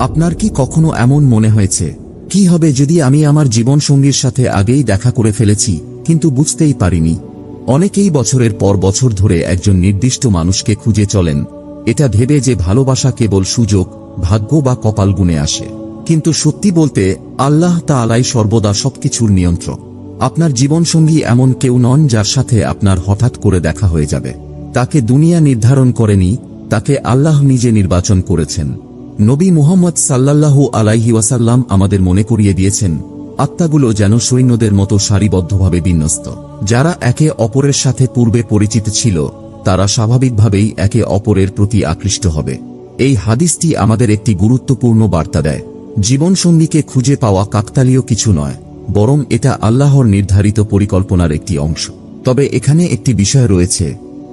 আপনার কি কখনো এমন মনে হয়েছে? কি হবে যদি আমি আমার জীবনসঙ্গীর সাথে আগেই দেখা করে ফেলেছি, কিন্তু বুঝতেই পারিনি? অনেকেই বছরের পর বছর ধরে একজন নির্দিষ্ট মানুষকে খুঁজে চলেন। এটা ভেবে যে ভালোবাসা কেবল সুযোগ, ভাগ্য বা কপাল গুণে আসে। কিন্তু সত্যি বলতে, আল্লাহ তা আলাই সর্বদা সবকিছুর নিয়ন্ত্রক। আপনার জীবনসঙ্গী এমন কেউ নন যার সাথে আপনার হঠাৎ করে দেখা হয়ে যাবে। তাকে দুনিয়া নির্ধারণ করেনি, তাকে আল্লাহ নিজে নির্বাচন করেছেন। নবী মুহাম্মদ সাল্লাল্লাহু আলাইহি ওয়াসাল্লাম আমাদের মনে করিয়ে দিয়েছেন, আত্মাগুলো যেন সৈন্যদের মতো সারিবদ্ধভাবে বিন্যস্ত। যারা একে অপরের সাথে পূর্বে পরিচিত ছিল, তারা স্বাভাবিকভাবেই একে অপরের প্রতি আকৃষ্ট হবে। এই হাদিসটি আমাদের একটি গুরুত্বপূর্ণ বার্তা দেয়। জীবনসঙ্গীকে খুঁজে পাওয়া কাকতালীয় কিছু নয়, বরং এটা আল্লাহর নির্ধারিত পরিকল্পনার একটি অংশ। তবে এখানে একটি বিষয় রয়েছে,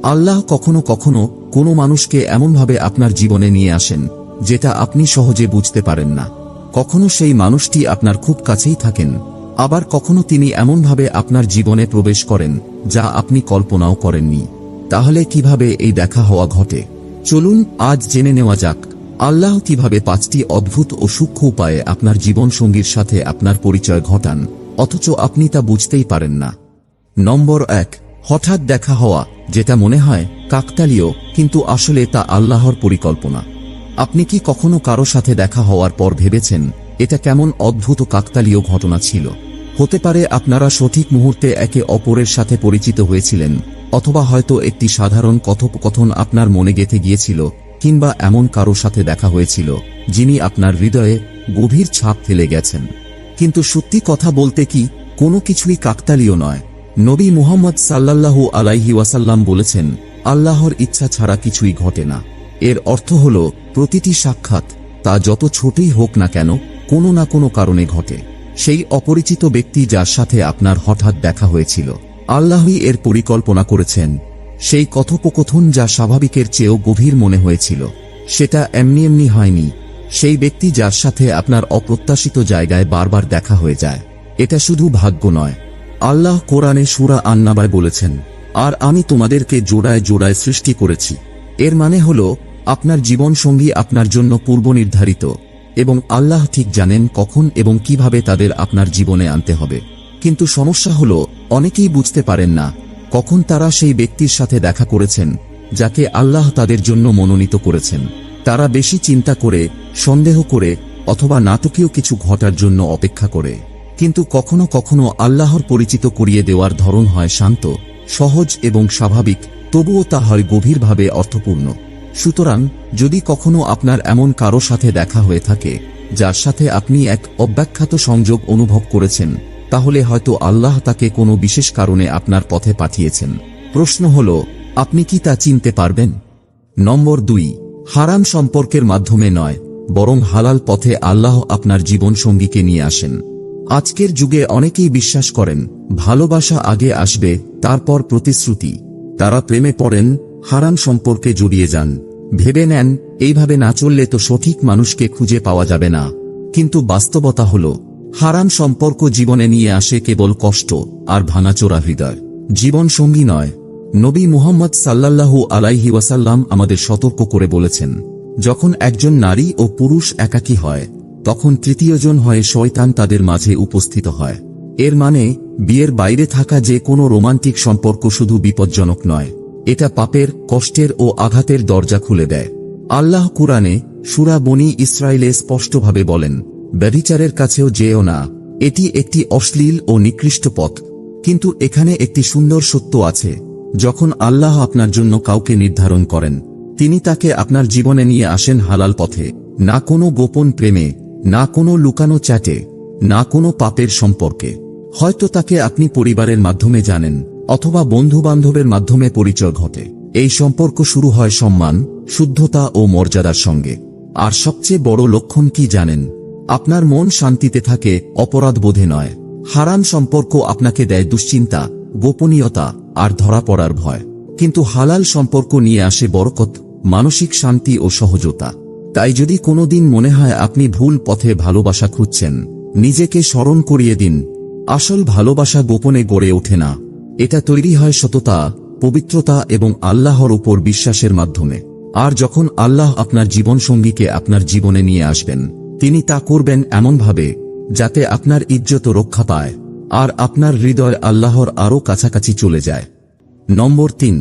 আল্লাহ কখনো কখনো কোনো মানুষকে এমনভাবে আপনার জীবনে নিয়ে আসেন যেটা আপনি সহজে বুঝতে পারেন না। কখনো সেই মানুষটি আপনার খুব কাছেই থাকেন, আবার কখনো তিনি এমনভাবে আপনার জীবনে প্রবেশ করেন, যা আপনি কল্পনাও করেননি। তাহলে কীভাবে এই দেখা হওয়া ঘটে? চলুন, আজ জেনে নেওয়া যাক, আল্লাহ কীভাবে পাঁচটি অদ্ভুত ও সূক্ষ্ম উপায়ে আপনার জীবনসঙ্গীর সাথে আপনার পরিচয় ঘটান, অথচ আপনি তা বুঝতেই পারেন না। নম্বর এক, হঠাৎ দেখা হওয়া, যেটা মনে হয় কাকতালীয়, কিন্তু আসলে তা আল্লাহর পরিকল্পনা। আপনি কি কখনো কারও সাথে দেখা হওয়ার পর ভেবেছেন, এটা কেমন অদ্ভুত কাকতালীয় ঘটনা ছিল? হতে পারে আপনারা সঠিক মুহূর্তে একে অপরের সাথে পরিচিত হয়েছিলেন, অথবা হয়তো একটি সাধারণ কথোপকথন আপনার মনে গেঁথে গিয়েছিল, কিংবা এমন কারও সাথে দেখা হয়েছিল, যিনি আপনার হৃদয়ে গভীর ছাপ ফেলে গেছেন। কিন্তু সত্যি কথা বলতে কি, কোনো কিছুই কাকতালীয় নয়। নবী মুহাম্মদ সাল্লাল্লাহু আলাইহি ওয়াসাল্লাম বলেছেন, আল্লাহর ইচ্ছা ছাড়া কিছুই ঘটে না। এর অর্থ হল, প্রতিটি সাক্ষাৎ, তা যত ছোটই হোক না কেন, কোনো না কোনো কারণে ঘটে। সেই অপরিচিত ব্যক্তি যার সাথে আপনার হঠাৎ দেখা হয়েছিল। আল্লাহই এর পরিকল্পনা করেছেন। সেই কথোপকথন যা স্বাভাবিকের চেয়েও গভীর মনে হয়েছিল, সেটা এমনি এমনি হয়নি। সেই ব্যক্তি যার সাথে আপনার অপ্রত্যাশিত জায়গায় বারবার দেখা হয়ে যায়, এটা শুধু ভাগ্য নয়। আল্লাহ কোরআনে সুরা আন্নাবায় বলেছেন, আর আমি তোমাদেরকে জোড়ায় জোড়ায় সৃষ্টি করেছি। এর মানে হল, আপনার জীবন সঙ্গী আপনার জন্য পূর্ব নির্ধারিত এবং আল্লাহ ঠিক জানেন কখন এবং কীভাবে তাদের আপনার জীবনে আনতে হবে। কিন্তু সমস্যা হল, অনেকেই বুঝতে পারেন না, কখন তারা সেই ব্যক্তির সাথে দেখা করেছেন, যাকে আল্লাহ তাদের জন্য মনোনীত করেছেন। তারা বেশি চিন্তা করে, সন্দেহ করে, অথবা নাটকীয় কিছু ঘটার জন্য অপেক্ষা করে। কিন্তু কখনো কখনো আল্লাহর পরিচিত করিয়ে দেওয়ার ধরন হয় শান্ত, সহজ এবং স্বাভাবিক তবুও তা হয় গভীরভাবে অর্থপূর্ণ। সুতরাং, যদি কখনো আপনার এমন কারও সাথে দেখা হয়ে থাকে, যার সাথে আপনি এক অব্যাখ্যাত সংযোগ অনুভব করেছেন, তাহলে হয়তো আল্লাহ তাকে কোনো বিশেষ কারণে আপনার পথে পাঠিয়েছেন। প্রশ্ন হল, আপনি কি তা চিনতে পারবেন? নম্বর দুই, হারাম সম্পর্কের মাধ্যমে নয়, বরং হালাল পথে আল্লাহ আপনার জীবন সঙ্গীকে নিয়ে আসেন। আজকের যুগে অনেকেই বিশ্বাস করেন, ভালোবাসা আগে আসবে, তারপর প্রতিশ্রুতি। তারা প্রেমে পড়েন, হারাম সম্পর্কে জড়িয়ে যান। ভেবে নেন, এইভাবে না চললে তো সঠিক মানুষকে খুঁজে পাওয়া যাবে না। কিন্তু বাস্তবতা হল, হারাম সম্পর্ক জীবনে নিয়ে আসে কেবল কষ্ট আর ভাঙাচোরা হৃদয়। জীবন সঙ্গী নয়। নবী মুহাম্মদ সাল্লাল্লাহু আলাইহি ওয়াসাল্লাম আমাদের সতর্ক করে বলেছেন, যখন একজন নারী ও পুরুষ একাকী হয়, তখন তৃতীয়জন হয়ে শয়তান তাদের মাঝে উপস্থিত হয়। এর মানে বিয়ের বাইরে থাকা যে কোনো রোমান্টিক সম্পর্ক শুধু বিপজ্জনক নয়, এটা পাপের, কষ্টের ও আঘাতের দরজা খুলে দেয়। আল্লাহ কুরআনে সুরা বনি ইসরায়েলে স্পষ্টভাবে বলেন, ব্যভিচারের কাছেও যেও না, এটি একটি অশ্লীল ও নিকৃষ্ট পথ, কিন্তু এখানে একটি সুন্দর সত্য আছে, যখন আল্লাহ আপনার জন্য কাউকে নির্ধারণ করেন, তিনি তাকে আপনার জীবনে নিয়ে আসেন হালাল পথে, না কোনো গোপন প্রেমে, না কোনো লুকানো চ্যাটে, না কোনো পাপের সম্পর্কে। হয়তো তাকে আপনি পরিবারের মাধ্যমে জানেন, অথবা বন্ধু বান্ধবের মাধ্যমে পরিচয় ঘটে। এই সম্পর্ক শুরু হয় সম্মান, শুদ্ধতা ও মর্যাদার সঙ্গে। আর সবচেয়ে বড় লক্ষণ কি জানেন? আপনার মন শান্তিতে থাকে, অপরাধ বোধে নয়। হারাম সম্পর্ক আপনাকে দেয় দুশ্চিন্তা, গোপনীয়তা, আর ধরা পড়ার ভয়। কিন্তু হালাল সম্পর্ক নিয়ে আসে বরকত, মানসিক শান্তি ও সহজতা। তাই যদি কোনোদিন মনে হয় আপনি ভুল পথে ভালোবাসা খুঁজছেন, নিজেকে স্মরণ করিয়ে দিন আসল ভালোবাসা গোপনে গড়ে ওঠে না। এটা তৈরি হয় সততা, পবিত্রতা এবং আল্লাহর উপর বিশ্বাসের মাধ্যমে। আর যখন আল্লাহ আপনার জীবনসঙ্গীকে আপনার জীবনে নিয়ে আসবেন, তিনি তা করবেন এমনভাবে, যাতে আপনার ইজ্জত রক্ষা পায়, আর আপনার হৃদয় আল্লাহর আরও কাছাকাছি চলে যায়। নম্বর তিন,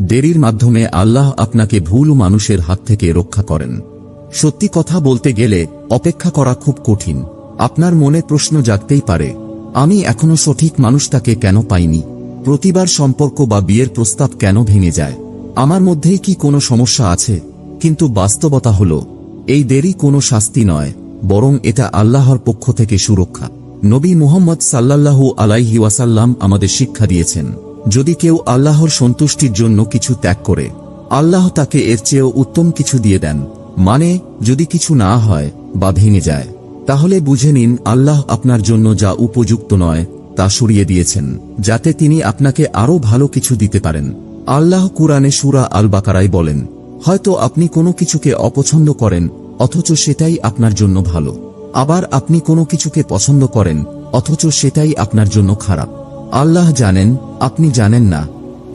দেরির মাধ্যমে আল্লাহ আপনাকে ভুল মানুষের হাত থেকে রক্ষা করেন। সত্যি কথা বলতে গেলে অপেক্ষা করা খুব কঠিন। আপনার মনে প্রশ্ন জাগতেই পারে আমি এখনও সঠিক মানুষটাকে কেন পাইনি? প্রতিবার সম্পর্ক বা বিয়ের প্রস্তাব কেন ভেঙে যায়? আমার মধ্যেই কি কোনো সমস্যা আছে? কিন্তু বাস্তবতা হল, এই দেরি কোনো শাস্তি নয়, বরং এটা আল্লাহর পক্ষ থেকে সুরক্ষা। নবী মুহাম্মদ সাল্লাল্লাহু আলাইহি ওয়াসাল্লাম আমাদের শিক্ষা দিয়েছেন, যদি কেউ আল্লাহর সন্তুষ্টির জন্য কিছু ত্যাগ করে, আল্লাহ তাকে এর চেয়েও উত্তম কিছু দিয়ে দেন মানে যদি কিছু না হয় বা ভেঙে যায়। তাহলে বুঝে নিন, আল্লাহ আপনার জন্য যা উপযুক্ত নয়, তা সরিয়ে দিয়েছেন, যাতে তিনি আপনাকে আরও ভালো কিছু দিতে পারেন। আল্লাহ কুরআনে সুরা আল বাকারাই বলেন, হয়তো আপনি কোনো কিছুকে অপছন্দ করেন, অথচ সেটাই আপনার জন্য ভালো। আবার আপনি কোনো কিছুকে পছন্দ করেন, অথচ সেটাই আপনার জন্য খারাপ। আল্লাহ জানেন, আপনি জানেন না।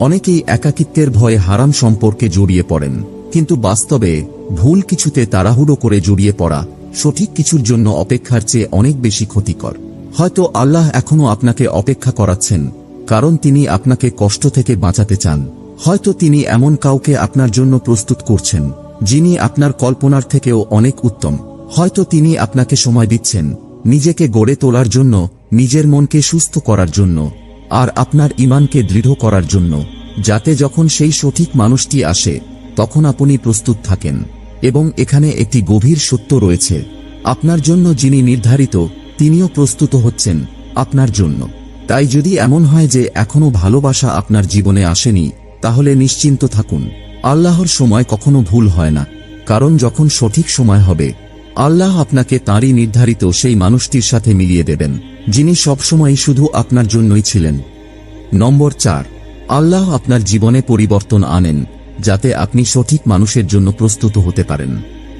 অনেকেই একাকিত্বের ভয়ে হারাম সম্পর্কে জড়িয়ে পড়েন, কিন্তু বাস্তবে ভুল কিছুতে তাড়াহুড়ো করে জড়িয়ে পড়া সঠিক কিছুর জন্য অপেক্ষার চেয়ে অনেক বেশি ক্ষতিকর। হয়তো আল্লাহ এখনও আপনাকে অপেক্ষা করাচ্ছেন, কারণ তিনি আপনাকে কষ্ট থেকে বাঁচাতে চান। হয়তো তিনি এমন কাউকে আপনার জন্য প্রস্তুত করছেন, যিনি আপনার কল্পনার থেকেও অনেক উত্তম। হয়তো তিনি আপনাকে সময় দিচ্ছেন, নিজেকে গড়ে তোলার জন্য, নিজের মনকে সুস্থ করার জন্য, আর আপনার ইমানকে দৃঢ় করার জন্য, যাতে যখন সেই সঠিক মানুষটি আসে, তখন আপনি প্রস্তুত থাকেন। এবং এখানে একটি গভীর সত্য রয়েছে। আপনার জন্য যিনি নির্ধারিত, তিনিও প্রস্তুত হচ্ছেন আপনার জন্য। তাই যদি এমন হয় যে এখনও ভালোবাসা আপনার জীবনে আসেনি, তাহলে নিশ্চিন্ত থাকুন। আল্লাহর সময় কখনো ভুল হয় না, কারণ যখন সঠিক সময় হবে, আল্লাহ আপনাকে তাঁরই নির্ধারিত সেই মানুষটির সাথে মিলিয়ে দেবেন, যিনি সবসময় শুধু আপনার জন্যই ছিলেন। নম্বর চার, আল্লাহ আপনার জীবনে পরিবর্তন আনেন। যাতে আপনি সঠিক মানুষের জন্য প্রস্তুত হতে পারেন।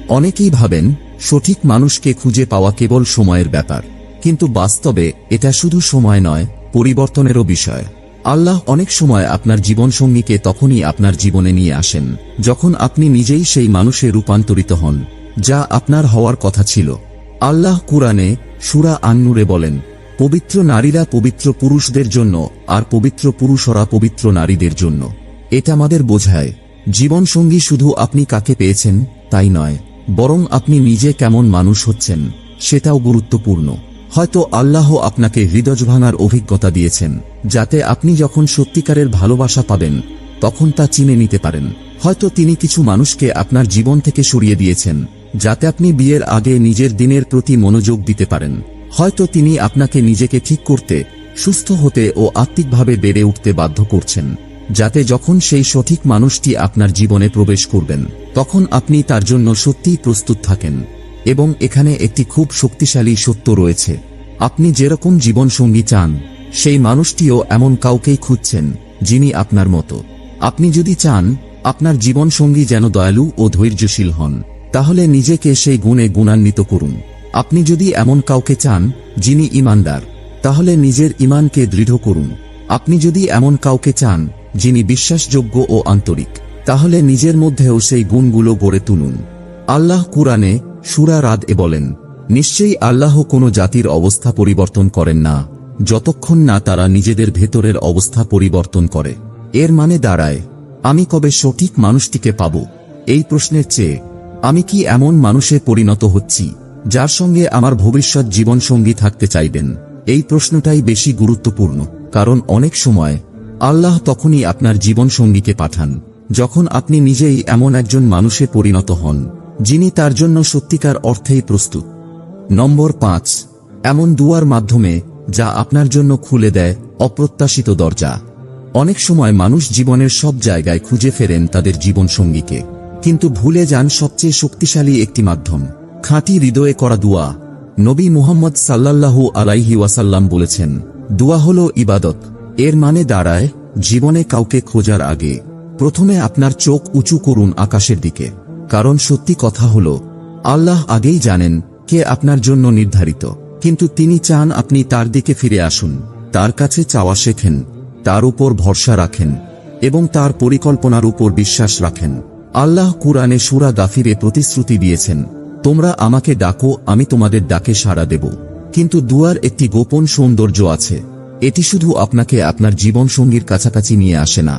অনেকেই ভাবেন, সঠিক মানুষকে খুঁজে পাওয়া কেবল সময়ের ব্যাপার। কিন্তু বাস্তবে এটা শুধু সময় নয়, পরিবর্তনেরও বিষয়। আল্লাহ অনেক সময় আপনার জীবনসঙ্গীকে তখনই আপনার জীবনে নিয়ে আসেন, যখন আপনি নিজেই সেই মানুষে রূপান্তরিত হন, যা আপনার হওয়ার কথা ছিল। আল্লাহ কুরআনে সুরা আন্নুরে বলেন, পবিত্র নারীরা পবিত্র পুরুষদের জন্য আর পবিত্র পুরুষরা পবিত্র নারীদের জন্য। এটা আমাদের বোঝায়। জীবনসঙ্গী শুধু আপনি কাকে পেয়েছেন, তাই নয়, বরং আপনি নিজে কেমন মানুষ হচ্ছেন, সেটাও গুরুত্বপূর্ণ। হয়তো আল্লাহ আপনাকে হৃদয় ভাঙার অভিজ্ঞতা দিয়েছেন, যাতে আপনি যখন সত্যিকারের ভালোবাসা পাবেন, তখন তা চিনে নিতে পারেন। হয়তো তিনি কিছু মানুষকে আপনার জীবন থেকে সরিয়ে দিয়েছেন, যাতে আপনি বিয়ের আগে নিজের দিনের প্রতি মনোযোগ দিতে পারেন। হয়তো তিনি আপনাকে নিজেকে ঠিক করতে, সুস্থ হতে ও আত্মিকভাবে বেড়ে উঠতে বাধ্য করছেন। যাতে যখন সেই সঠিক মানুষটি আপনার জীবনে প্রবেশ করবেন, তখন আপনি তার জন্য সত্যিই প্রস্তুত থাকেন। এবং এখানে একটি খুব শক্তিশালী সত্য রয়েছে। আপনি যেরকম জীবনসঙ্গী চান, সেই মানুষটিও এমন কাউকেই খুঁজছেন, যিনি আপনার মতো। আপনি যদি চান, আপনার জীবনসঙ্গী যেন দয়ালু ও ধৈর্যশীল হন, তাহলে নিজেকে সেই গুণে গুণান্বিত করুন। আপনি যদি এমন কাউকে চান, যিনি ইমানদার, তাহলে নিজের ইমানকে দৃঢ় করুন। আপনি যদি এমন কাউকে চান যিনি বিশ্বাসযোগ্য ও আন্তরিক, তাহলে নিজের মধ্যেও সেই গুণগুলো গড়ে তুলুন। আল্লাহ কুরআনে সুরা রাদ এ বলেন, নিশ্চয়ই আল্লাহ কোনো জাতির অবস্থা পরিবর্তন করেন না, যতক্ষণ না তারা নিজেদের ভেতরের অবস্থা পরিবর্তন করে। এর মানে দাঁড়ায়, আমি কবে সঠিক মানুষটিকে পাব? এই প্রশ্নের চেয়ে, আমি কি এমন মানুষে পরিণত হচ্ছি, যার সঙ্গে আমার ভবিষ্যৎ জীবনসঙ্গী থাকতে চাইবেন? এই প্রশ্নটাই বেশি গুরুত্বপূর্ণ, কারণ অনেক সময় আল্লাহ তখনই আপনার জীবন সঙ্গীকে পাঠান, যখন আপনি নিজেই এমন একজন মানুষে পরিণত হন, যিনি তার জন্য সত্যিকার অর্থেই প্রস্তুত। নম্বর পাঁচ, এমন দুয়ার মাধ্যমে যা আপনার জন্য খুলে দেয় অপ্রত্যাশিত দরজা। অনেক সময় মানুষ জীবনের সব জায়গায় খুঁজে ফেরেন তাদের জীবনসঙ্গীকে, কিন্তু ভুলে যান সবচেয়ে শক্তিশালী একটি মাধ্যম, খাঁটি হৃদয়ে করা দুয়া। নবী মুহাম্মদ সাল্লাল্লাহু আলাইহি ওয়াসাল্লাম বলেছেন, দুয়া হল ইবাদত। এর মানে দাঁড়ায়, জীবনে কাউকে খোঁজার আগে। প্রথমে আপনার চোখ উঁচু করুন আকাশের দিকে। কারণ সত্যি কথা হল, আল্লাহ আগেই জানেন কে আপনার জন্য নির্ধারিত। কিন্তু তিনি চান আপনি তার দিকে ফিরে আসুন, তার কাছে চাওয়া শেখেন, তার উপর ভরসা রাখেন, এবং তার পরিকল্পনার উপর বিশ্বাস রাখেন। আল্লাহ কুরআনে সুরা গাফিরে প্রতিশ্রুতি দিয়েছেন, তোমরা আমাকে ডাকো, আমি তোমাদের ডাকে সাড়া দেব। কিন্তু দুয়ার একটি গোপন সৌন্দর্য আছে। এটি শুধু আপনাকে আপনার জীবনসঙ্গীর কাছাকাছি নিয়ে আসে না,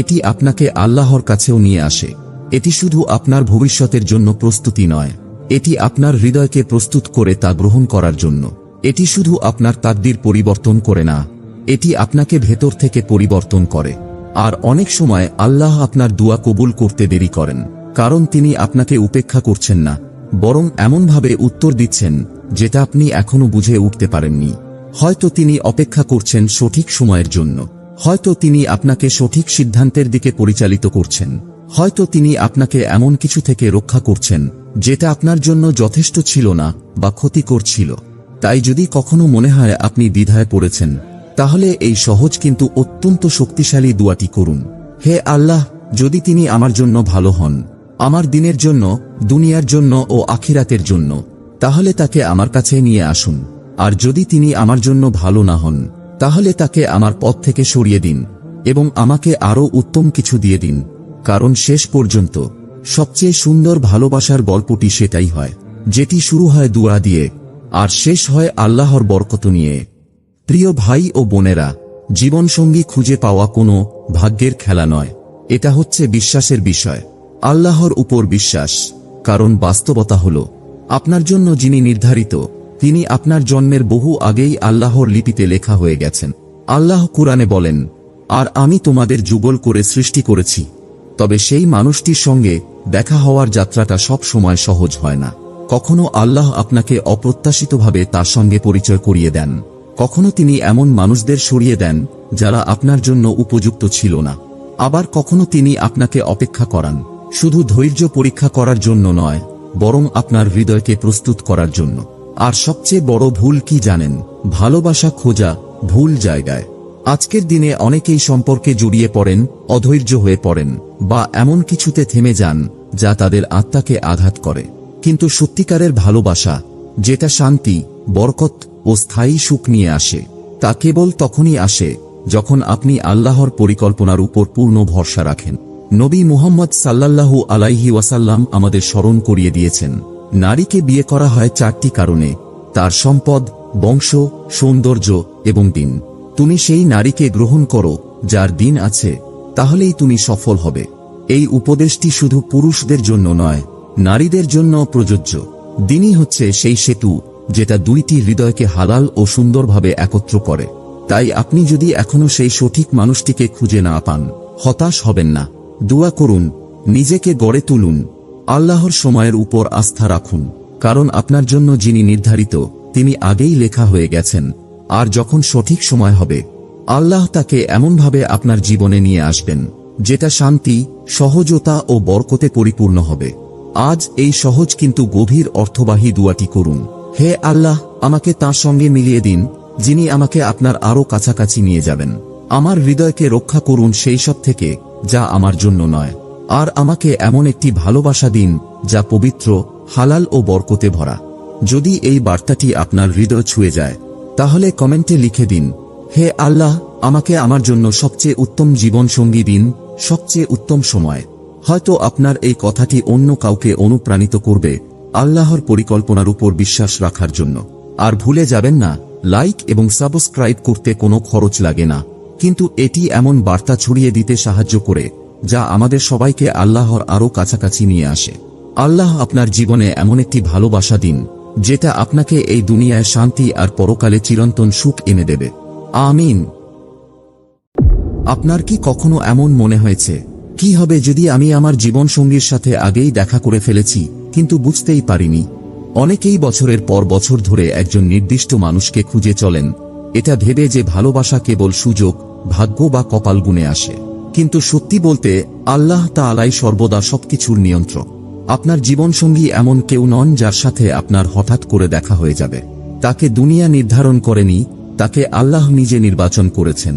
এটি আপনাকে আল্লাহর কাছেও নিয়ে আসে। এটি শুধু আপনার ভবিষ্যতের জন্য প্রস্তুতি নয়, এটি আপনার হৃদয়কে প্রস্তুত করে তা গ্রহণ করার জন্য। এটি শুধু আপনার তাকদির পরিবর্তন করে না, এটি আপনাকে ভেতর থেকে পরিবর্তন করে। আর অনেক সময় আল্লাহ আপনার দুয়া কবুল করতে দেরি করেন, কারণ তিনি আপনাকে উপেক্ষা করছেন না, বরং এমনভাবে উত্তর দিচ্ছেন, যেটা আপনি এখনও বুঝে উঠতে পারেননি। হয়তো তিনি অপেক্ষা করছেন সঠিক সময়ের জন্য। হয়তো তিনি আপনাকে সঠিক সিদ্ধান্তের দিকে পরিচালিত করছেন। হয়তো তিনি আপনাকে এমন কিছু থেকে রক্ষা করছেন, যেটা আপনার জন্য যথেষ্ট ছিল না বা ক্ষতিকর ছিল। তাই যদি কখনো মনে হয় আপনি দ্বিধায় পড়েছেন, তাহলে এই সহজ কিন্তু অত্যন্ত শক্তিশালী দুয়াটি করুন। হে আল্লাহ, যদি তিনি আমার জন্য ভালো হন, আমার দিনের জন্য, দুনিয়ার জন্য ও আখিরাতের জন্য, তাহলে তাকে আমার কাছে নিয়ে আসুন। আর যদি তিনি আমার জন্য ভালো না হন, তাহলে তাকে আমার পথ থেকে সরিয়ে দিন এবং আমাকে আরও উত্তম কিছু দিয়ে দিন, কারণ শেষ পর্যন্ত সবচেয়ে সুন্দর ভালোবাসার গল্পটি সেটাই হয়, যেটি শুরু হয় দুয়া দিয়ে, আর শেষ হয় আল্লাহর বরকত নিয়ে। প্রিয় ভাই ও বোনেরা, জীবনসঙ্গী খুঁজে পাওয়া কোনো ভাগ্যের খেলা নয়, এটা হচ্ছে বিশ্বাসের বিষয়, আল্লাহর উপর বিশ্বাস, কারণ বাস্তবতা হল, আপনার জন্য যিনি নির্ধারিত তিনি আপনার জন্মের বহু আগেই আল্লাহর লিপিতে লেখা হয়ে গেছেন। আল্লাহ কুরআনে বলেন, আর আমি তোমাদের যুগল করে সৃষ্টি করেছি, তবে সেই মানুষটির সঙ্গে দেখা হওয়ার যাত্রাটা সব সময় সহজ হয় না। কখনো আল্লাহ আপনাকে অপ্রত্যাশিতভাবে তার সঙ্গে পরিচয় করিয়ে দেন, কখনো তিনি এমন মানুষদের সরিয়ে দেন যারা আপনার জন্য উপযুক্ত ছিল না। আবার কখনো তিনি আপনাকে অপেক্ষা করান, শুধু ধৈর্য পরীক্ষা করার জন্য নয়, বরং আপনার হৃদয়কে প্রস্তুত করার জন্য। আর সবচেয়ে বড় ভুল কি জানেন? ভালোবাসা খোঁজা ভুল জায়গায়। আজকের দিনে অনেকেই সম্পর্কে জড়িয়ে পড়েন, অধৈর্য হয়ে পড়েন, বা এমন কিছুতে থেমে যান, যা তাদের আত্মাকে আঘাত করে। কিন্তু সত্যিকারের ভালোবাসা, যেটা শান্তি, বরকত ও স্থায়ী সুখ নিয়ে আসে, তা কেবল তখনই আসে, যখন আপনি আল্লাহর পরিকল্পনার উপর পূর্ণ ভরসা রাখেন। নবী মুহাম্মদ সাল্লাল্লাহু আলাইহি ওয়াসাল্লাম আমাদের স্মরণ করিয়ে দিয়েছেন নারীকে বিয়ে করা হয় চারটি কারণে, তার সম্পদ, বংশ, সৌন্দর্য এবং দিন। তুমি সেই নারীকে গ্রহণ করো, যার দিন আছে, তাহলেই তুমি সফল হবে। এই উপদেশটি শুধু পুরুষদের জন্য নয়, নারীদের জন্য প্রযোজ্য। দিনই হচ্ছে সেই সেতু, যেটা দুইটি হৃদয়কে হালাল ও সুন্দরভাবে একত্র করে। তাই আপনি যদি এখনও সেই সঠিক মানুষটিকে খুঁজে না পান, হতাশ হবেন না। দোয়া করুন, নিজেকে গড়ে তুলুন। আল্লাহর সময়ের উপর আস্থা রাখুন, কারণ আপনার জন্য যিনি নির্ধারিত, তিনি আগেই লেখা হয়ে গেছেন, আর যখন সঠিক সময় হবে, আল্লাহ তাকে এমনভাবে আপনার জীবনে নিয়ে আসবেন, যেটা শান্তি, সহজতা ও বরকতে পরিপূর্ণ হবে। আজ এই সহজ কিন্তু গভীর অর্থবাহী দুয়াটি করুন। হে আল্লাহ, আমাকে তার সঙ্গে মিলিয়ে দিন, যিনি আমাকে আপনার আরও কাছাকাছি নিয়ে যাবেন। আমার হৃদয়কে রক্ষা করুন সেই সব থেকে, যা আমার জন্য নয়। আর আমাকে এমন একটি ভালোবাসা দিন, যা পবিত্র, হালাল ও বরকতে ভরা। যদি এই বার্তাটি আপনার হৃদয় ছুঁয়ে যায়, তাহলে কমেন্টে লিখে দিন, হে আল্লাহ, আমাকে আমার জন্য সবচেয়ে উত্তম জীবন সঙ্গী দিন, সবচেয়ে উত্তম সময়। হয়তো আপনার এই কথাটি অন্য কাউকে অনুপ্রাণিত করবে, আল্লাহর পরিকল্পনার উপর বিশ্বাস রাখার জন্য। আর ভুলে যাবেন না, লাইক এবং সাবস্ক্রাইব করতে কোনো খরচ লাগে না। কিন্তু এটি এমন বার্তা ছড়িয়ে দিতে সাহায্য করে যা আমাদের সবাইকে আল্লাহর আরও কাছাকাছি নিয়ে আসে। আল্লাহ আপনার জীবনে এমন একটি ভালোবাসা দিন, যেটা আপনাকে এই দুনিয়ায় শান্তি আর পরকালে চিরন্তন সুখ এনে দেবে। আমিন। আপনার কি কখনো এমন মনে হয়েছে? কি হবে যদি আমি আমার জীবনসঙ্গীর সাথে আগেই দেখা করে ফেলেছি, কিন্তু বুঝতেই পারিনি? অনেকেই বছরের পর বছর ধরে একজন নির্দিষ্ট মানুষকে খুঁজে চলেন। এটা ভেবে যে ভালোবাসা কেবল সুযোগ, ভাগ্য বা কপাল গুণে আসে। কিন্তু সত্যি বলতে, আল্লাহ তাআলাই সর্বদা সবকিছুর নিয়ন্ত্রক। আপনার জীবনসঙ্গী এমন কেউ নন যার সাথে আপনার হঠাৎ করে দেখা হয়ে যাবে। তাকে দুনিয়া নির্ধারণ করেনি, তাকে আল্লাহ নিজে নির্বাচন করেছেন।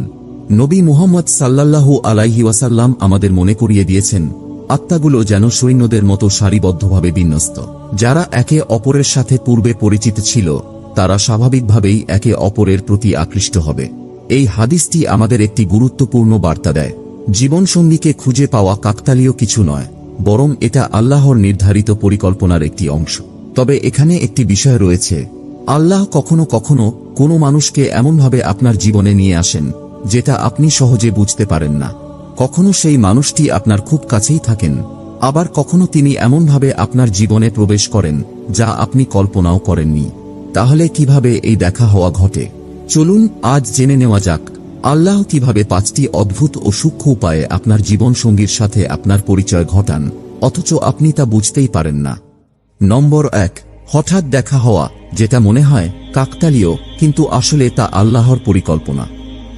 নবী মুহাম্মদ সাল্লাল্লাহু আলাইহি ওয়াসাল্লাম আমাদের মনে করিয়ে দিয়েছেন, আত্মাগুলো যেন সৈন্যদের মতো সারিবদ্ধভাবে বিন্যস্ত। যারা একে অপরের সাথে পূর্বে পরিচিত ছিল, তারা স্বাভাবিকভাবেই একে অপরের প্রতি আকৃষ্ট হবে। এই হাদিসটি আমাদের একটি গুরুত্বপূর্ণ বার্তা দেয়। জীবনসঙ্গীকে খুঁজে পাওয়া কাকতালীয় কিছু নয়, বরং এটা আল্লাহর নির্ধারিত পরিকল্পনার একটি অংশ। তবে এখানে একটি বিষয় রয়েছে, আল্লাহ কখনো কখনো কোনো মানুষকে এমনভাবে আপনার জীবনে নিয়ে আসেন, যেটা আপনি সহজে বুঝতে পারেন না। কখনো সেই মানুষটি আপনার খুব কাছেই থাকেন, আবার কখনো তিনি এমনভাবে আপনার জীবনে প্রবেশ করেন, যা আপনি কল্পনাও করেননি। তাহলে কীভাবে এই দেখা হওয়া ঘটে? চলুন আজ জেনে নেওয়া যাক আল্লাহ কীভাবে পাঁচটি অদ্ভুত ও সূক্ষ্ম উপায়ে আপনার জীবন সঙ্গীর সাথে আপনার পরিচয় ঘটান, অথচ আপনি তা বুঝতেই পারেন না। নম্বর এক, হঠাৎ দেখা হওয়া, যেটা মনে হয় কাকতালীয়, কিন্তু আসলে তা আল্লাহর পরিকল্পনা।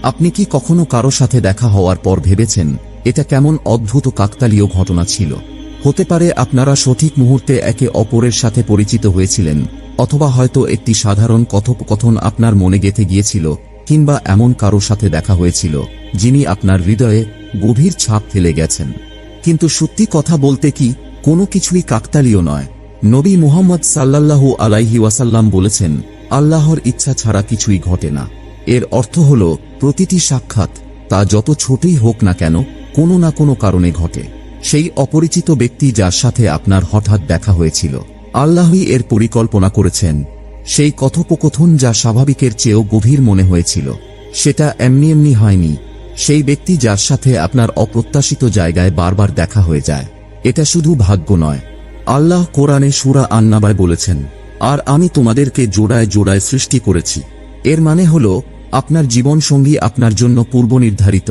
আপনি কি কখনো কারও সাথে দেখা হওয়ার পর ভেবেছেন, এটা কেমন অদ্ভুত কাকতালীয় ঘটনা ছিল? হতে পারে আপনারা সঠিক মুহূর্তে একে অপরের সাথে পরিচিত হয়েছিলেন, অথবা হয়তো একটি সাধারণ কথোপকথন আপনার মনে গেঁথে গিয়েছিল কিংবা এমন কারও সাথে দেখা হয়েছিল, যিনি আপনার হৃদয়ে গভীর ছাপ ফেলে গেছেন। কিন্তু সত্যি কথা বলতে কি, কোনো কিছুই কাকতালীয় নয়। নবী মুহাম্মদ সাল্লাল্লাহু আলাইহি ওয়াসাল্লাম বলেছেন, আল্লাহর ইচ্ছা ছাড়া কিছুই ঘটে না। এর অর্থ হল, প্রতিটি সাক্ষাৎ, তা যত ছোটই হোক না কেন, কোনো না কোনো কারণে ঘটে। সেই অপরিচিত ব্যক্তি যার সাথে আপনার হঠাৎ দেখা হয়েছিল, আল্লাহই এর পরিকল্পনা করেছেন সেই কথোপকথন যা স্বাভাবিকের চেয়েও গভীর মনে হয়েছিল, সেটা এমনি এমনি হয়নি। সেই ব্যক্তি যার সাথে আপনার অপ্রত্যাশিত জায়গায় বারবার দেখা হয়ে যায়, এটা শুধু ভাগ্য নয়। আল্লাহ কোরআনে সুরা আন্নাবায় বলেছেন, আর আমি তোমাদেরকে জোড়ায় জোড়ায় সৃষ্টি করেছি। এর মানে হল, আপনার জীবন সঙ্গী আপনার জন্য পূর্ব নির্ধারিত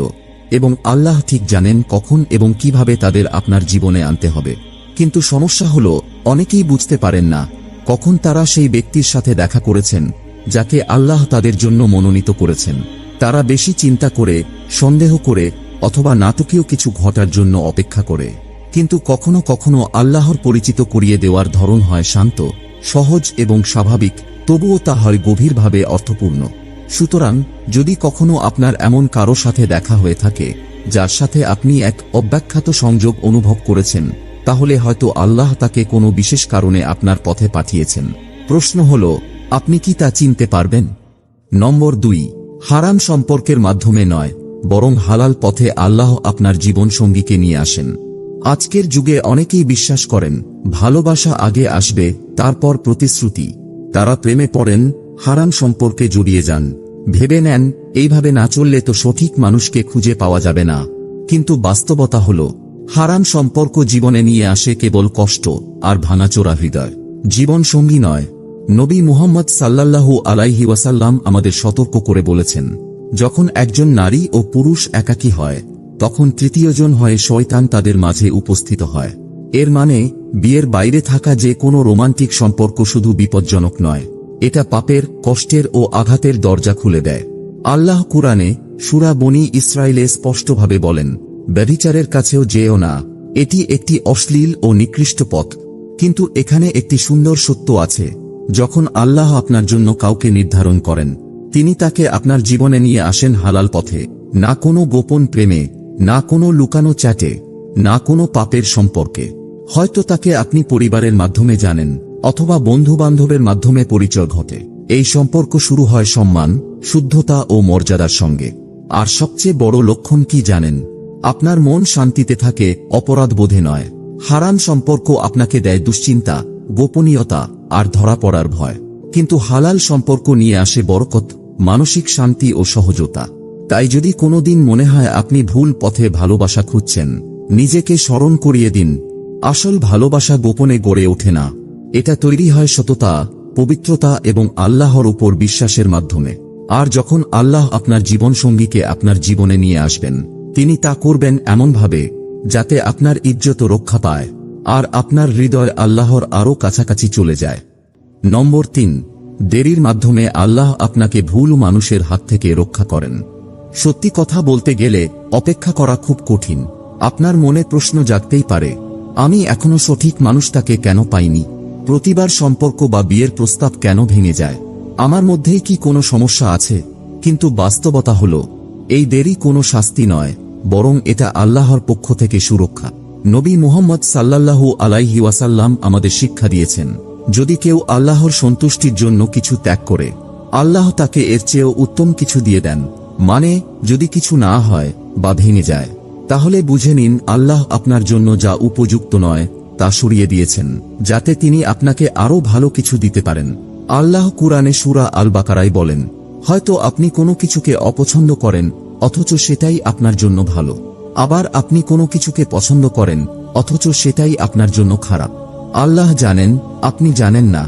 এবং আল্লাহ ঠিক জানেন কখন এবং কীভাবে তাদের আপনার জীবনে আনতে হবে। কিন্তু সমস্যা হল, অনেকেই বুঝতে পারেন না কখন তারা সেই ব্যক্তির সাথে দেখা করেছেন, যাকে আল্লাহ তাদের জন্য মনোনীত করেছেন। তারা বেশি চিন্তা করে, সন্দেহ করে, অথবা নাটকীয় কিছু ঘটার জন্য অপেক্ষা করে। কিন্তু কখনো কখনো আল্লাহর পরিচিত করিয়ে দেওয়ার ধরন হয় শান্ত, সহজ এবং স্বাভাবিক, তবুও তা হয় গভীরভাবে অর্থপূর্ণ। সুতরাং, যদি কখনো আপনার এমন কারও সাথে দেখা হয়ে থাকে, যার সাথে আপনি এক অব্যাখ্যাত সংযোগ অনুভব করেছেন তাহলে হয়তো আল্লাহ তাকে কোনো বিশেষ কারণে আপনার পথে পাঠিয়েছেন। প্রশ্ন হল, আপনি কি তা চিনতে পারবেন? নম্বর দুই, হারাম সম্পর্কের মাধ্যমে নয়, বরং হালাল পথে আল্লাহ আপনার জীবন সঙ্গীকে নিয়ে আসেন। আজকের যুগে অনেকেই বিশ্বাস করেন, ভালোবাসা আগে আসবে, তারপর প্রতিশ্রুতি। তারা প্রেমে পড়েন, হারাম সম্পর্কে জড়িয়ে যান। ভেবে নেন, এইভাবে না চললে তো সঠিক মানুষকে খুঁজে পাওয়া যাবে না। কিন্তু বাস্তবতা হল হারাম সম্পর্ক জীবনে নিয়ে আসে কেবল কষ্ট আর ভাঙাচোরা হৃদয়। জীবন সঙ্গী নয়। নবী মুহাম্মদ সাল্লাল্লাহু আলাইহি ওয়াসাল্লাম আমাদের সতর্ক করে বলেছেন, যখন একজন নারী ও পুরুষ একাকী হয়, তখন তৃতীয়জন হয়ে শয়তান তাদের মাঝে উপস্থিত হয়। এর মানে বিয়ের বাইরে থাকা যে কোনো রোমান্টিক সম্পর্ক শুধু বিপজ্জনক নয়, এটা পাপের, কষ্টের ও আঘাতের দরজা খুলে দেয়। আল্লাহ কুরআনে সুরা বনি ইসরায়েলে স্পষ্টভাবে বলেন ব্যভিচারের কাছেও যেও না। এটি একটি অশ্লীল ও নিকৃষ্ট পথ, কিন্তু এখানে একটি সুন্দর সত্য আছে। যখন আল্লাহ আপনার জন্য কাউকে নির্ধারণ করেন, তিনি তাকে আপনার জীবনে নিয়ে আসেন হালাল পথে। না কোনো গোপন প্রেমে, না কোনো লুকানো চ্যাটে, না কোনো পাপের সম্পর্কে। হয়তো তাকে আপনি পরিবারের মাধ্যমে জানেন, অথবা বন্ধু বান্ধবের মাধ্যমে পরিচয় ঘটে। এই সম্পর্ক শুরু হয় সম্মান, শুদ্ধতা ও মর্যাদার সঙ্গে। আর সবচেয়ে বড় লক্ষণ কি জানেন? আপনার মন শান্তিতে থাকে, অপরাধ বোধে নয়। হারাম সম্পর্ক আপনাকে দেয় দুশ্চিন্তা, গোপনীয়তা, আর ধরা পড়ার ভয়। কিন্তু হালাল সম্পর্ক নিয়ে আসে বরকত, মানসিক শান্তি ও সহজতা। তাই যদি কোনোদিন মনে হয় আপনি ভুল পথে ভালোবাসা খুঁজছেন, নিজেকে স্মরণ করিয়ে দিন। আসল ভালোবাসা গোপনে গড়ে ওঠে না। এটা তৈরি হয় সততা, পবিত্রতা এবং আল্লাহর উপর বিশ্বাসের মাধ্যমে। আর যখন আল্লাহ আপনার জীবনসঙ্গীকে আপনার জীবনে নিয়ে আসবেন তিনি তা করবেন এমনভাবে, যাতে আপনার ইজ্জত রক্ষা পায়, আর আপনার হৃদয় আল্লাহর আরও কাছাকাছি চলে যায়। নম্বর তিন, দেরির মাধ্যমে আল্লাহ আপনাকে ভুল মানুষের হাত থেকে রক্ষা করেন। সত্যি কথা বলতে গেলে, অপেক্ষা করা খুব কঠিন। আপনার মনে প্রশ্ন জাগতেই পারে, আমি এখনও সঠিক মানুষটাকে কেন পাইনি? প্রতিবার সম্পর্ক বা বিয়ের প্রস্তাব কেন ভেঙে যায়? আমার মধ্যেই কি কোনো সমস্যা আছে? কিন্তু বাস্তবতা হল, এই দেরি কোনো শাস্তি নয়। বরং এটা আল্লাহর পক্ষ থেকে সুরক্ষা। নবী মুহাম্মদ সাল্লাল্লাহু আলাইহি ওয়াসাল্লাম আমাদের শিক্ষা দিয়েছেন, যদি কেউ আল্লাহর সন্তুষ্টির জন্য কিছু ত্যাগ করে, আল্লাহ তাকে এর চেয়েও উত্তম কিছু দিয়ে দেন মানে যদি কিছু না হয় বা ভেঙে যায়, তাহলে বুঝে নিন আল্লাহ আপনার জন্য যা উপযুক্ত নয়, তা সরিয়ে দিয়েছেন, যাতে তিনি আপনাকে আরও ভালো কিছু দিতে পারেন। আল্লাহ কুরআনে সুরা আল বাকারাই বলেন, হয়তো আপনি কোনো কিছুকে অপছন্দ করেন অথচ সেটাই আপনার জন্য ভালো। আবার আপনি কোনো কিছুকে পছন্দ করেন, অথচ সেটাই আপনার জন্য খারাপ। আল্লাহ জানেন, আপনি জানেন না।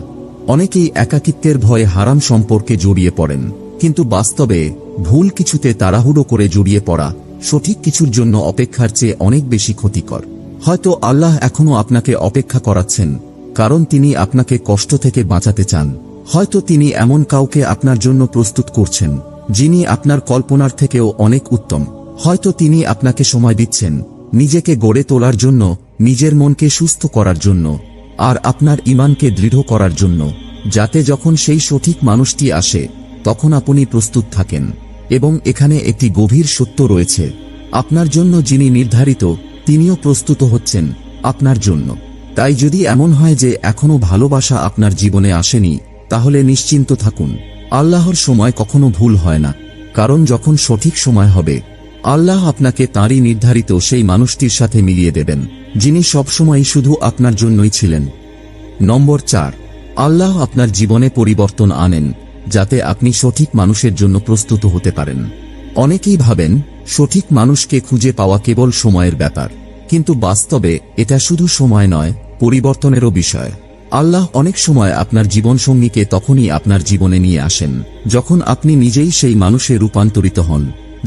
অনেকেই একাকিত্বের ভয়ে হারাম সম্পর্কে জড়িয়ে পড়েন। কিন্তু বাস্তবে, ভুল কিছুতে তাড়াহুড়ো করে জড়িয়ে পড়া, সঠিক কিছুর জন্য অপেক্ষার চেয়ে অনেক বেশি ক্ষতিকর। হয়তো আল্লাহ এখনও আপনাকে অপেক্ষা করাচ্ছেন, কারণ তিনি আপনাকে কষ্ট থেকে বাঁচাতে চান। হয়তো তিনি এমন কাউকে আপনার জন্য প্রস্তুত করছেন। যিনি আপনার কল্পনার থেকেও অনেক উত্তম। হয়তো তিনি আপনাকে সময় দিচ্ছেন, নিজেকে গড়ে তোলার জন্য, নিজের মনকে সুস্থ করার জন্য, আর আপনার ইমানকে দৃঢ় করার জন্য, যাতে যখন সেই সঠিক মানুষটি আসে, তখন আপনি প্রস্তুত থাকেন। এবং এখানে একটি গভীর সত্য রয়েছে। আপনার জন্য যিনি নির্ধারিত, তিনিও প্রস্তুত হচ্ছেন আপনার জন্য। তাই যদি এমন হয় যে এখনও ভালোবাসা আপনার জীবনে আসেনি, তাহলে নিশ্চিন্ত থাকুন। আল্লাহর সময় কখনো ভুল হয় না, কারণ যখন সঠিক সময় হবে, আল্লাহ আপনাকে তাঁরই নির্ধারিত সেই মানুষটির সাথে মিলিয়ে দেবেন, যিনি সবসময় শুধু আপনার জন্যই ছিলেন। নম্বর চার, আল্লাহ আপনার জীবনে পরিবর্তন আনেন, যাতে আপনি সঠিক মানুষের জন্য প্রস্তুত হতে পারেন। অনেকেই ভাবেন, সঠিক মানুষকে খুঁজে পাওয়া কেবল সময়ের ব্যাপার, কিন্তু বাস্তবে এটা শুধু সময় নয়, পরিবর্তনেরও বিষয়। আল্লাহ অনেক সময় আপনার জীবনসঙ্গীকে তখনই আপনার জীবনে নিয়ে আসেন, যখন আপনি নিজেই সেই মানুষে রূপান্তরিত হন,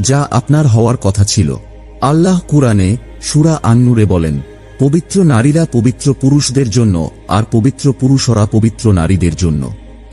যা আপনার হওয়ার কথা ছিল। আল্লাহ কুরআনে সুরা আন্নুরে বলেন, পবিত্র নারীরা পবিত্র পুরুষদের জন্য আর পবিত্র পুরুষরা পবিত্র নারীদের জন্য।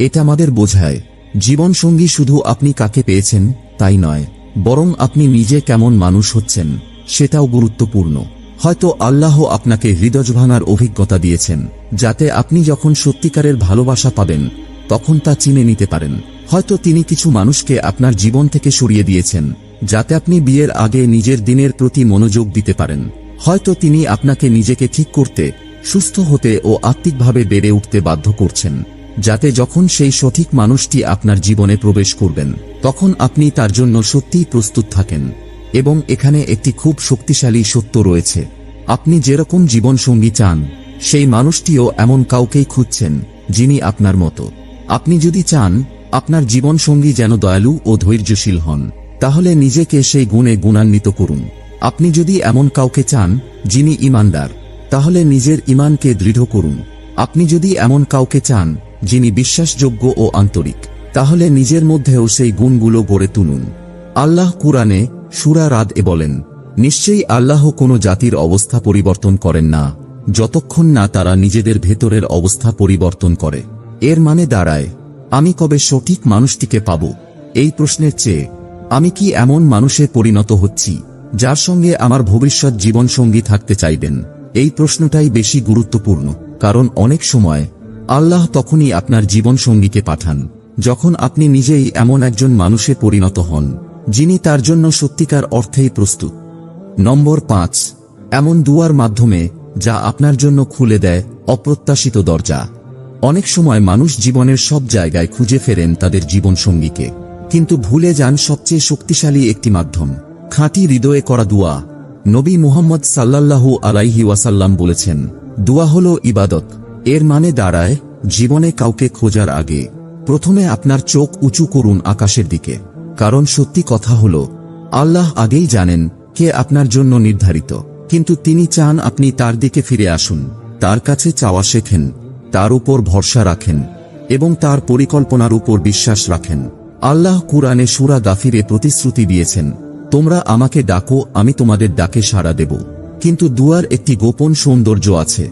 এটা আমাদের বোঝায়, জীবনসঙ্গী শুধু আপনি কাকে পেয়েছেন তাই নয়, বরং আপনি নিজে কেমন মানুষ হচ্ছেন, সেটাও গুরুত্বপূর্ণ। হয়তো আল্লাহ আপনাকে হৃদয় ভাঙার অভিজ্ঞতা দিয়েছেন, যাতে আপনি যখন সত্যিকারের ভালোবাসা পাবেন, তখন তা চিনে নিতে পারেন। হয়তো তিনি কিছু মানুষকে আপনার জীবন থেকে সরিয়ে দিয়েছেন, যাতে আপনি বিয়ের আগে নিজের দিনের প্রতি মনোযোগ দিতে পারেন। হয়তো তিনি আপনাকে নিজেকে ঠিক করতে, সুস্থ হতে ও আত্মিকভাবে বেড়ে উঠতে বাধ্য করছেন, যাতে যখন সেই সঠিক মানুষটি আপনার জীবনে প্রবেশ করবেন, তখন আপনি তার জন্য সত্যিই প্রস্তুত থাকেন। এবং এখানে একটি খুব শক্তিশালী সত্য রয়েছে। আপনি যেরকম জীবনসঙ্গী চান, সেই মানুষটিও এমন কাউকেই খুঁজছেন, যিনি আপনার মতো। আপনি যদি চান, আপনার জীবনসঙ্গী যেন দয়ালু ও ধৈর্যশীল হন, তাহলে নিজেকে সেই গুণে গুণান্বিত করুন। আপনি যদি এমন কাউকে চান, যিনি ইমানদার, তাহলে নিজের ইমানকে দৃঢ় করুন। আপনি যদি এমন কাউকে চান, যিনি বিশ্বাসযোগ্য ও আন্তরিক, তাহলে নিজের মধ্যেও সেই গুণগুলো গড়ে তুলুন। আল্লাহ কুরআনে সুরা রাদ এ বলেন, নিশ্চয়ই আল্লাহ কোনো জাতির অবস্থা পরিবর্তন করেন না, যতক্ষণ না তারা নিজেদের ভেতরের অবস্থা পরিবর্তন করে। এর মানে দাঁড়ায়, আমি কবে সঠিক মানুষটিকে পাব? এই প্রশ্নের চেয়ে, আমি কি এমন মানুষে পরিণত হচ্ছি, যার সঙ্গে আমার ভবিষ্যৎ জীবনসঙ্গী থাকতে চাইবেন? এই প্রশ্নটাই বেশি গুরুত্বপূর্ণ, কারণ অনেক সময়, আল্লাহ তখনই আপনার জীবনসঙ্গীকে পাঠান, যখন আপনি নিজেই এমন একজন মানুষে পরিণত হন। যিনি তার জন্য সত্যিকার অর্থেই প্রস্তুত। নম্বর পাঁচ, এমন দুয়ার মাধ্যমে যা আপনার জন্য খুলে দেয় অপ্রত্যাশিত দরজা। অনেক সময় মানুষ জীবনের সব জায়গায় খুঁজে ফেরেন তাদের জীবনসঙ্গীকে। কিন্তু ভুলে যান সবচেয়ে শক্তিশালী একটি মাধ্যম, খাঁটি হৃদয়ে করা দুয়া। নবী মুহাম্মদ সাল্লাল্লাহু আলাইহি ওয়াসাল্লাম বলেছেন, দুয়া হল ইবাদত। এর মানে দাঁড়ায়, জীবনে কাউকে খোঁজার আগে। প্রথমে আপনার চোখ উঁচু করুন আকাশের দিকে। কারণ সত্যি কথা হল, আল্লাহ আগেই জানেন কে আপনার জন্য নির্ধারিত। কিন্তু তিনি চান আপনি তার দিকে ফিরে আসুন, তার কাছে চাওয়া শেখেন, তার উপর ভরসা রাখেন, এবং তার পরিকল্পনার উপর বিশ্বাস রাখেন। আল্লাহ কুরআনে সুরা গাফিরে প্রতিশ্রুতি দিয়েছেন, তোমরা আমাকে ডাকো, আমি তোমাদের ডাকে সাড়া দেব। কিন্তু দুয়ার একটি গোপন সৌন্দর্য আছে,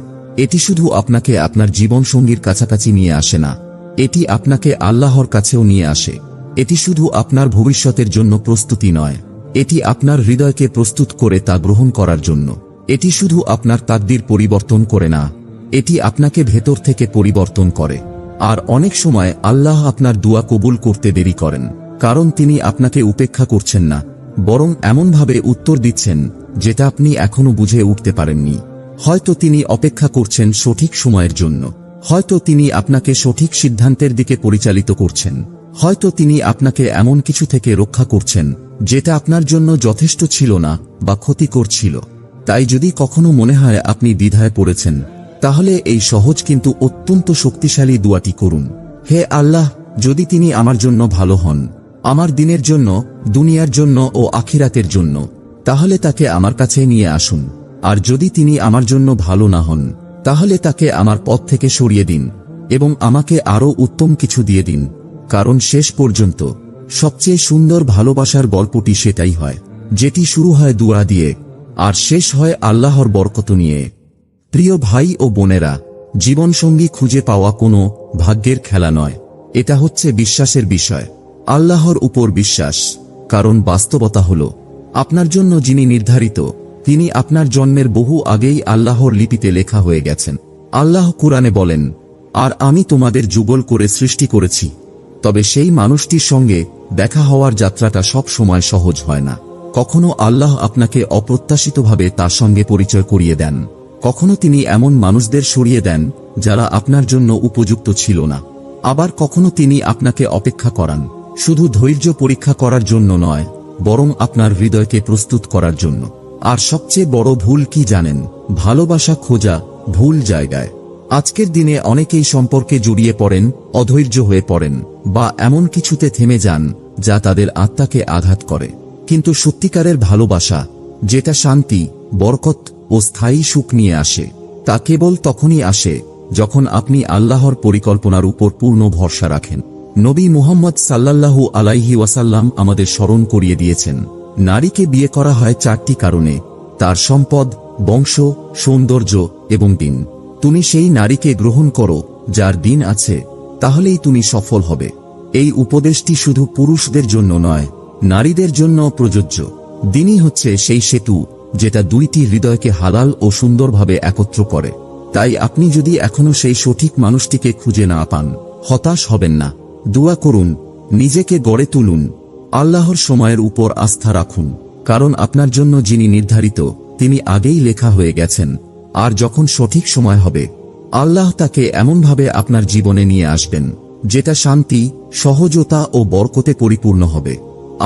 এটি শুধু আপনাকে আপনার জীবনসঙ্গীর কাছাকাছি নিয়ে আসে না, এটি আপনাকে আল্লাহর কাছেও নিয়ে আসে। এটি শুধু আপনার ভবিষ্যতের জন্য প্রস্তুতি নয়। এটি আপনার হৃদয়কে প্রস্তুত করে তা গ্রহণ করার জন্য। এটি শুধু আপনার তাকদির পরিবর্তন করে না, এটি আপনাকে ভেতর থেকে পরিবর্তন করে। আর অনেক সময় আল্লাহ আপনার দুয়া কবুল করতে দেরি করেন, কারণ তিনি আপনাকে উপেক্ষা করছেন না, বরং এমনভাবে উত্তর দিচ্ছেন, যেটা আপনি এখনও বুঝে উঠতে পারেননি। হয়তো তিনি অপেক্ষা করছেন সঠিক সময়ের জন্য, হয়তো তিনি আপনাকে সঠিক সিদ্ধান্তের দিকে পরিচালিত করছেন। হয়তো তিনি আপনাকে এমন কিছু থেকে রক্ষা করছেন, যেটা আপনার জন্য যথেষ্ট ছিল না বা ক্ষতিকর ছিল। তাই যদি কখনো মনে হয় আপনি দ্বিধায় পড়েছেন, তাহলে এই সহজ কিন্তু অত্যন্ত শক্তিশালী দুয়াটি করুন। হে আল্লাহ, যদি তিনি আমার জন্য ভালো হন, আমার দিনের জন্য, দুনিয়ার জন্য ও আখিরাতের জন্য, তাহলে তাকে আমার কাছে নিয়ে আসুন। আর যদি তিনি আমার জন্য ভালো না হন, তাহলে তাকে আমার পথ থেকে সরিয়ে দিন এবং আমাকে আরও উত্তম কিছু দিয়ে দিন। কারণ শেষ পর্যন্ত সবচেয়ে সুন্দর ভালোবাসার গল্পটি সেটাই হয়, যেটি শুরু হয় দুয়া দিয়ে, আর শেষ হয় আল্লাহর বরকত নিয়ে। প্রিয় ভাই ও বোনেরা, জীবনসঙ্গী খুঁজে পাওয়া কোনো ভাগ্যের খেলা নয়, এটা হচ্ছে বিশ্বাসের বিষয়, আল্লাহর উপর বিশ্বাস। কারণ বাস্তবতা হল, আপনার জন্য যিনি নির্ধারিত, তিনি আপনার জন্মের বহু আগেই আল্লাহর লিপিতে লেখা হয়ে গেছেন। আল্লাহ কুরআনে বলেন, আর আমি তোমাদের যুগল করে সৃষ্টি করেছি। তবে সেই মানুষটির সঙ্গে দেখা হওয়ার যাত্রাটা সব সময় সহজ হয় না। কখনো আল্লাহ আপনাকে অপ্রত্যাশিতভাবে তার সঙ্গে পরিচয় করিয়ে দেন। কখনো তিনি এমন মানুষদের সরিয়ে দেন যারা আপনার জন্য উপযুক্ত ছিল না। আবার কখনো তিনি আপনাকে অপেক্ষা করান। শুধু ধৈর্য পরীক্ষা করার জন্য নয়, বরং আপনার হৃদয়কে প্রস্তুত করার জন্য। আর সবচেয়ে বড় ভুল কি জানেন? ভালোবাসা খোঁজা ভুল জায়গায়। আজকের দিনে অনেকেই সম্পর্কে জড়িয়ে পড়েন, অধৈর্য হয়ে পড়েন। বা এমন কিছুতে থেমে যান, যা তাদের আত্মাকে আঘাত করে। কিন্তু সত্যিকারের ভালোবাসা, যেটা শান্তি, বরকত ও স্থায়ী সুখ নিয়ে আসে, তা কেবল তখনই আসে যখন আপনি আল্লাহর পরিকল্পনার উপর পূর্ণ ভরসা রাখেন। নবী মুহাম্মদ সাল্লাল্লাহু আলাইহি ওয়াসাল্লাম আমাদের স্মরণ করিয়ে দিয়েছেন, নারীকে বিয়ে করা হয় চারটি কারণে, তার সম্পদ, বংশ, সৌন্দর্য এবং দিন। তুমি সেই নারীকে গ্রহণ করো, যার দিন আছে তাহলেই তুমি সফল হবে। এই উপদেশটি শুধু পুরুষদের জন্য নয়, নারীদের জন্য প্রযোজ্য। দিনই হচ্ছে সেই সেতু, যেটা দুইটি হৃদয়কে হালাল ও সুন্দরভাবে একত্র করে। তাই আপনি যদি এখনও সেই সঠিক মানুষটিকে খুঁজে না পান, হতাশ হবেন না। দোয়া করুন, নিজেকে গড়ে তুলুন। আল্লাহর সময়ের উপর আস্থা রাখুন। কারণ আপনার জন্য যিনি নির্ধারিত, তিনি আগেই লেখা হয়ে গেছেন। আর যখন সঠিক সময় হবে আল্লাহ তাকে এমনভাবে আপনার জীবনে নিয়ে আসবেন, যেটা শান্তি, সহজতা ও বরকতে পরিপূর্ণ হবে।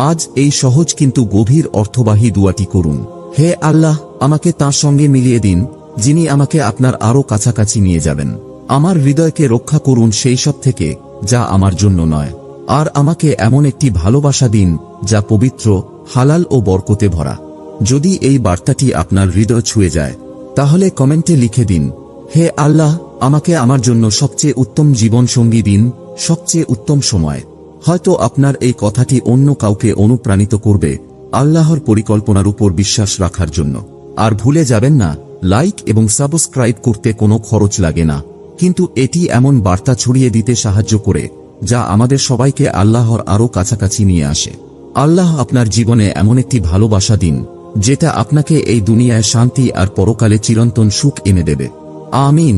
আজ এই সহজ কিন্তু গভীর অর্থবাহী দুয়াটি করুন। হে আল্লাহ, আমাকে তার সঙ্গে মিলিয়ে দিন, যিনি আমাকে আপনার আরও কাছাকাছি নিয়ে যাবেন। আমার হৃদয়কে রক্ষা করুন সেই সব থেকে, যা আমার জন্য নয়। আর আমাকে এমন একটি ভালোবাসা দিন, যা পবিত্র, হালাল ও বরকতে ভরা। যদি এই বার্তাটি আপনার হৃদয় ছুঁয়ে যায়, তাহলে কমেন্টে লিখে দিন হে আল্লাহ, আমাকে আমার জন্য সবচেয়ে উত্তম জীবন সঙ্গী দিন, সবচেয়ে উত্তম সময়। হয়তো আপনার এই কথাটি অন্য কাউকে অনুপ্রাণিত করবে, আল্লাহর পরিকল্পনার উপর বিশ্বাস রাখার জন্য। আর ভুলে যাবেন না, লাইক এবং সাবস্ক্রাইব করতে কোনো খরচ লাগে না। কিন্তু এটি এমন বার্তা ছড়িয়ে দিতে সাহায্য করে, যা আমাদের সবাইকে আল্লাহর আরও কাছাকাছি নিয়ে আসে। আল্লাহ আপনার জীবনে এমন একটি ভালোবাসা দিন, যেটা আপনাকে এই দুনিয়ায় শান্তি আর পরকালে চিরন্তন সুখ এনে দেবে। আমিন